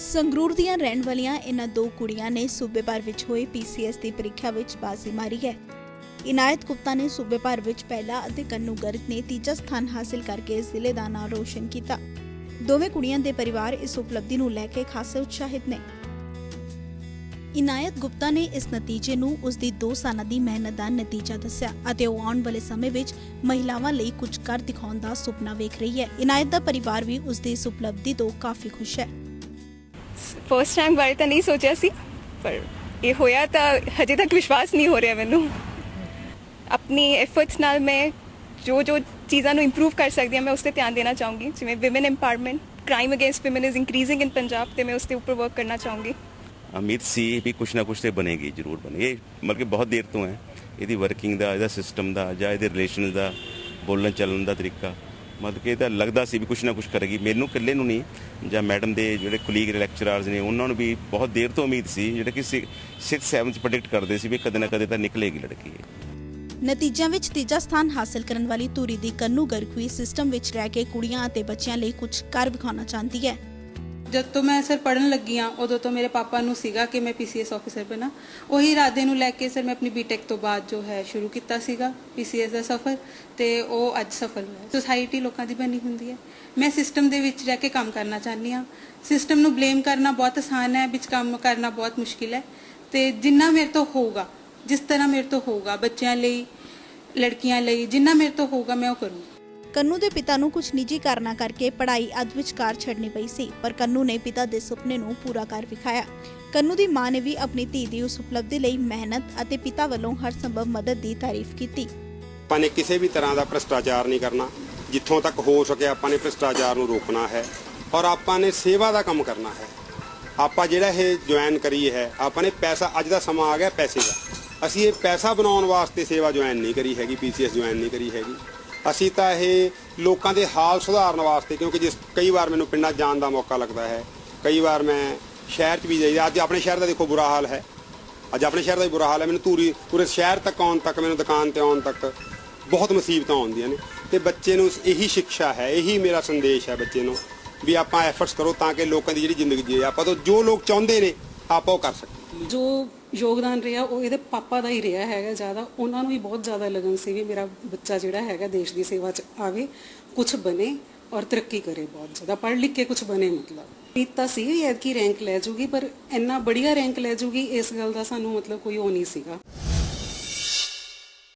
ਸੰਗਰੂਰ ਦੀਆਂ ਰਹਿਣ ਵਾਲੀਆਂ ਇਹਨਾਂ ਦੋ ਕੁੜੀਆਂ ਨੇ ਸੂਬੇ ਭਰ ਵਿੱਚ ਹੋਈ ਪੀਸੀਐਸ ਦੀ ਪ੍ਰੀਖਿਆ ਵਿੱਚ ਬਾਜ਼ੀ ਮਾਰੀ ਹੈ। ਇਨਾਇਤ ਗੁਪਤਾ ਨੇ ਸੂਬੇ ਭਰ ਵਿੱਚ ਪਹਿਲਾ ਅਤੇ ਕੰਨੂ ਗਰਗ ਨੇ ਤੀਜਾ ਸਥਾਨ ਹਾਸਿਲ ਕਰਕੇ ਜ਼ਿਲ੍ਹੇ ਦਾ ਨਾਮ ਰੋਸ਼ਨ ਕੀਤਾ। ਦੋਵੇਂ ਕੁੜੀਆਂ ਦੇ ਪਰਿਵਾਰ ਇਸ ਉਪਲਬਧੀ ਨੂੰ ਲੈ ਕੇ ਖਾਸੇ ਉਤਸ਼ਾਹਿਤ ਨੇ। ਇਨਾਇਤ ਗੁਪਤਾ ਨੇ ਇਸ ਨਤੀਜੇ ਨੂੰ ਉਸ ਦੀ 2 ਸਾਲਾਂ ਦੀ ਮਿਹਨਤ ਦਾ ਨਤੀਜਾ ਦੱਸਿਆ ਅਤੇ ਉਹ ਆਉਣ ਵਾਲੇ ਸਮੇਂ ਵਿੱਚ ਮਹਿਲਾਵਾਂ ਲਈ ਕੁਝ ਕਰ ਦਿਖਾਉਣ ਦਾ ਸੁਪਨਾ ਵੇਖ ਰਹੀ ਹੈ। ਇਨਾਇਤ ਦਾ ਪਰਿਵਾਰ ਵੀ ਉਸ ਦੀ ਇਸ ਉਪਲਬਧੀ ਤੋਂ ਕਾਫੀ ਖੁਸ਼ ਹੈ। ਫਰਸਟ ਰੈਂਕ ਬਾਰੇ ਤਾਂ ਨਹੀਂ ਸੋਚਿਆ ਸੀ, ਪਰ ਇਹ ਹੋਇਆ ਤਾਂ ਹਜੇ ਤੱਕ ਵਿਸ਼ਵਾਸ ਨਹੀਂ ਹੋ ਰਿਹਾ ਮੈਨੂੰ। ਆਪਣੀ ਐਫਰਟਸ ਨਾਲ ਮੈਂ ਜੋ ਜੋ ਚੀਜ਼ਾਂ ਨੂੰ ਇੰਪਰੂਵ ਕਰ ਸਕਦੀ ਹਾਂ, ਮੈਂ ਉਸ ਤੇ ਧਿਆਨ ਦੇਣਾ ਚਾਹੂੰਗੀ। ਜਿਵੇਂ woman empowerment crime against woman is increasing in Punjab ਤੇ ਮੈਂ ਉਸ ਤੇ ਉੱਪਰ ਵਰਕ ਕਰਨਾ ਚਾਹੂੰਗੀ। ਉਮੀਦ ਸੀ ਵੀ ਕੁਛ ਨਾ ਕੁਛ ਤੇ ਬਣੇਗੀ, ਜ਼ਰੂਰ ਬਣੇਗੀ। ਇਹ ਮਤਲਬ ਕਿ ਬਹੁਤ ਦੇਰ ਤੋਂ ਹੈ। ਇਹਦੀ ਵਰਕਿੰਗ ਦਾ, ਇਹਦਾ ਸਿਸਟਮ ਦਾ ਜਾਂ ਇਹਦੇ ਰਿਲੇਸ਼ਨ ਦਾ ਬੋਲਣ ਚੱਲਣ ਦਾ ਤਰੀਕਾ। ਮਤਲਬ ਕਿ ਤਾਂ ਲੱਗਦਾ ਸੀ ਵੀ ਕੁਛ ਨਾ ਕੁਛ ਕਰੇਗੀ। ਮੈਨੂੰ ਇਕੱਲੇ ਨੂੰ ਨਹੀਂ, ਜਾਂ ਮੈਡਮ ਦੇ ਜਿਹੜੇ ਕੁਲੀਗ ਲੈਕਚਰਰਸ ਨੇ, ਉਹਨਾਂ ਨੂੰ ਵੀ ਬਹੁਤ ਦੇਰ ਤੋਂ ਉਮੀਦ ਸੀ, ਜਿਹੜੇ ਕਿ 6 7 ਚ ਪ੍ਰੈਡਿਕਟ ਕਰਦੇ ਸੀ ਵੀ ਕਦੇ ਨਾ ਕਦੇ ਤਾਂ ਨਿਕਲੇਗੀ ਲੜਕੀ ਨਤੀਜਿਆਂ ਵਿੱਚ ਤੀਜਾ ਸਥਾਨ ਹਾਸਲ ਕਰਨ ਵਾਲੀ ਧੂਰੀ ਦੀ ਕੰਨੂ ਗਰਗ ਸਿਸਟਮ ਵਿੱਚ ਰਹਿ ਕੇ ਕੁੜੀਆਂ ਅਤੇ ਬੱਚਿਆਂ ਲਈ ਕੁਝ ਕਰ ਵਿਖਾਉਣਾ ਚਾਹੁੰਦੀ ਹੈ। ਜਦ ਤੋਂ ਮੈਂ ਸਰ ਪੜਨ ਲੱਗੀ ਆ ਉਦੋਂ ਤੋਂ ਮੇਰੇ ਪਾਪਾ ਨੂੰ ਸੀਗਾ ਕਿ ਮੈਂ ਪੀਸੀਐਸ ਆਫੀਸਰ ਬਣਾ। ਉਹੀ ਇਰਾਦੇ ਨੂੰ ਲੈ ਕੇ ਸਰ ਮੈਂ ਆਪਣੀ ਬੀਟੈਕ ਤੋਂ ਬਾਅਦ ਜੋ ਹੈ ਸ਼ੁਰੂ ਕੀਤਾ ਸੀਗਾ ਪੀਸੀਐਸ ਦਾ ਸਫ਼ਰ ਤੇ ਉਹ ਅੱਜ ਸਫਲ ਹੋਇਆ। ਸੋਸਾਇਟੀ ਲੋਕਾਂ ਦੀ ਬਣੀ ਹੁੰਦੀ ਹੈ। ਮੈਂ ਸਿਸਟਮ ਦੇ ਵਿੱਚ ਰਹਿ ਕੇ ਕੰਮ ਕਰਨਾ ਚਾਹੁੰਦੀ ਆ ਸਿਸਟਮ ਨੂੰ ਬਲੇਮ ਕਰਨਾ ਬਹੁਤ ਆਸਾਨ ਹੈ, ਵਿੱਚ ਕੰਮ ਕਰਨਾ ਬਹੁਤ ਮੁਸ਼ਕਿਲ ਹੈ। ਤੇ ਜਿੰਨਾ ਮੇਰੇ ਤੋਂ ਹੋਊਗਾ, ਜਿਸ ਤਰ੍ਹਾਂ ਮੇਰੇ ਤੋਂ ਹੋਊਗਾ ਬੱਚਿਆਂ ਲਈ, ਲੜਕੀਆਂ ਲਈ, ਜਿੰਨਾ ਮੇਰੇ ਤੋਂ ਹੋਊਗਾ ਮੈਂ ਉਹ ਕਰੂੰਗੀ। ਕੰਨੂ ਦੇ ਪਿਤਾ ਨੂੰ ਕੁਝ ਨਿੱਜੀ ਕਾਰਨਾਂ ਕਰਕੇ ਪੜ੍ਹਾਈ ਅੱਧ ਵਿਚਕਾਰ ਛੱਡਣੀ ਪਈ ਸੀ, ਪਰ ਕੰਨੂ ਨੇ ਪਿਤਾ ਦੇ ਸੁਪਨੇ ਨੂੰ ਪੂਰਾ ਕਰ ਵਿਖਾਇਆ। ਕੰਨੂ ਦੀ ਮਾਂ ਨੇ ਵੀ ਆਪਣੀ ਧੀ ਦੀ ਉਸ ਉਪਲਬਧੀ ਲਈ ਮਿਹਨਤ ਅਤੇ ਪਿਤਾ ਵੱਲੋਂ ਹਰ ਸੰਭਵ ਮਦਦ ਦੀ ਤਾਰੀਫ ਕੀਤੀ। ਆਪਾਂ ਨੇ ਕਿਸੇ ਵੀ ਤਰ੍ਹਾਂ ਦਾ ਭ੍ਰਿਸ਼ਟਾਚਾਰ ਨਹੀਂ ਕਰਨਾ। ਜਿੱਥੋਂ ਤੱਕ ਹੋ ਸਕੇ ਆਪਾਂ ਨੇ ਭ੍ਰਿਸ਼ਟਾਚਾਰ ਨੂੰ ਰੋਕਣਾ ਹੈ ਔਰ ਆਪਾਂ ਨੇ ਸੇਵਾ ਦਾ ਕੰਮ ਕਰਨਾ ਹੈ। ਆਪਾਂ ਜਿਹੜਾ ਇਹ ਜੁਆਇਨ ਕਰੀ ਹੈ, ਆਪਾਂ ਨੇ ਪੈਸਾ, ਅੱਜ ਦਾ ਸਮਾਂ ਆ ਗਿਆ ਪੈਸੇ ਦਾ। ਅਸੀਂ ਇਹ ਪੈਸਾ ਬਣਾਉਣ ਵਾਸਤੇ ਸੇਵਾ ਜੁਆਇਨ ਨਹੀਂ ਕਰੀ ਹੈਗੀ ਪੀਸੀਐਸ ਜੁਆਇਨ ਨਹੀਂ ਕਰੀ ਹੈਗੀ। ਅਸੀਂ ਤਾਂ ਇਹ ਲੋਕਾਂ ਦੇ ਹਾਲ ਸੁਧਾਰਨ ਵਾਸਤੇ, ਕਿਉਂਕਿ ਜਿਸ ਕਈ ਵਾਰ ਮੈਨੂੰ ਪਿੰਡਾਂ ਜਾਣ ਦਾ ਮੌਕਾ ਲੱਗਦਾ ਹੈ, ਕਈ ਵਾਰ ਮੈਂ ਸ਼ਹਿਰ 'ਚ ਵੀ ਜਾਈਦਾ ਅੱਜ ਆਪਣੇ ਸ਼ਹਿਰ ਦਾ ਦੇਖੋ ਬੁਰਾ ਹਾਲ ਹੈ। ਅੱਜ ਆਪਣੇ ਸ਼ਹਿਰ ਦਾ ਵੀ ਬੁਰਾ ਹਾਲ ਹੈ, ਮੈਨੂੰ ਧੂਰੀ, ਪੂਰੇ ਸ਼ਹਿਰ ਤੱਕ ਆਉਣ ਤੱਕ, ਮੈਨੂੰ ਦੁਕਾਨ ਤੇ ਆਉਣ ਤੱਕ ਬਹੁਤ ਮੁਸੀਬਤਾਂ ਆਉਂਦੀਆਂ ਨੇ। ਤੇ ਬੱਚੇ ਨੂੰ ਇਹੀ ਸਿੱਖਿਆ ਹੈ, ਇਹੀ ਮੇਰਾ ਸੰਦੇਸ਼ ਹੈ ਬੱਚੇ ਨੂੰ, ਵੀ ਆਪਾਂ ਐਫਰਟਸ ਕਰੋ ਤਾਂ ਕਿ ਲੋਕਾਂ ਦੀ ਜਿਹੜੀ ਜ਼ਿੰਦਗੀ ਜੀਏ ਆਪਾਂ ਤੋਂ ਜੋ ਲੋਕ ਚਾਹੁੰਦੇ ਨੇ ਆਪਾਂ ਉਹ ਕਰ ਸਕੀਏ ਜੋ ਯੋਗਦਾਨ ਰਿਹਾ, ਉਹ ਇਹਦੇ ਪਾਪਾ ਦਾ ਹੀ ਰਿਹਾ ਹੈਗਾ ਜ਼ਿਆਦਾ। ਉਹਨਾਂ ਨੂੰ ਵੀ ਬਹੁਤ ਜ਼ਿਆਦਾ ਲਗਨ ਸੀ ਵੀ ਮੇਰਾ ਬੱਚਾ ਜਿਹੜਾ ਹੈਗਾ ਦੇਸ਼ ਦੀ ਸੇਵਾ 'ਚ ਆਵੇ ਕੁਝ ਬਣੇ ਔਰ ਤਰੱਕੀ ਕਰੇ ਬਹੁਤ ਜ਼ਿਆਦਾ। ਪੜ੍ਹ ਲਿਖ ਕੇ ਕੁਝ ਬਣੇ ਮਤਲਬ। ਉਮੀਦ ਤਾਂ ਸੀ ਵੀ ਐਤਕੀ ਰੈਂਕ ਲੈ ਜੂਗੀ, ਪਰ ਇੰਨਾ ਬੜੀਆ ਰੈਂਕ ਲੈ ਜੂਗੀ, ਇਸ ਗੱਲ ਦਾ ਸਾਨੂੰ ਮਤਲਬ ਕੋਈ ਉਹ ਨਹੀਂ ਸੀਗਾ।